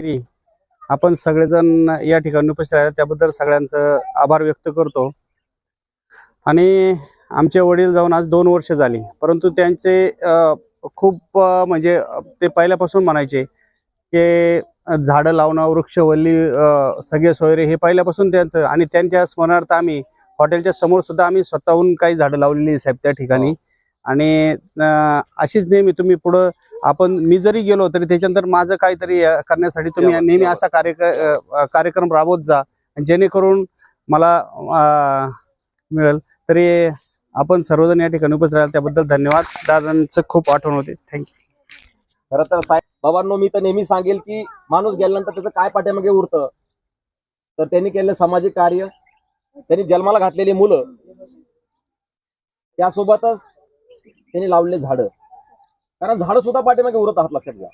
करण्यासाठी आपण सगळेजण या ठिकाणी उपस्थित राहिले. त्याबद्दल सगळ्यांचं आभार व्यक्त करतो. आणि आमचे वडील जाऊन आज दोन वर्ष झाली. परंतु त्यांचे खूप म्हणजे ते पहिल्यापासून म्हणायचे की झाडं लावणं वृक्षवल्ली सगळे सोयरे हे पहिल्यापासून त्यांचं. आणि त्यांच्या स्मरणार्थ आम्ही हॉटेलच्या समोर सुद्धा आम्ही स्वतःहून काही झाडं लावलेली साहेब त्या ठिकाणी. आणि अ, अशीच नेहमी तुम्ही पुढं आपण मी जरी गेलो तरी त्याच्यानंतर माझं काहीतरी करण्यासाठी तुम्ही नेहमी. असा कार्य कार्यक्रम राबवत जा. जेणेकरून मला मिळेल. तरी आपण सर्वजण या ठिकाणी उपस्थित राहिला. त्याबद्दल धन्यवाद. दादांचं खूप आठवण होते. थँक्यू खरं तर साहेब बाबांनो मी तर नेहमी सांगेल की माणूस गेल्यानंतर त्याचं काय पाठीमागे उरतं? तर त्यांनी केलेलं सामाजिक कार्य त्यांनी जन्माला घातलेली मुलं त्यासोबतच त्यांनी लावलेले झाडं. कारण झाडं सुद्धा पाठीमागे उरत आहात लक्षात घ्या.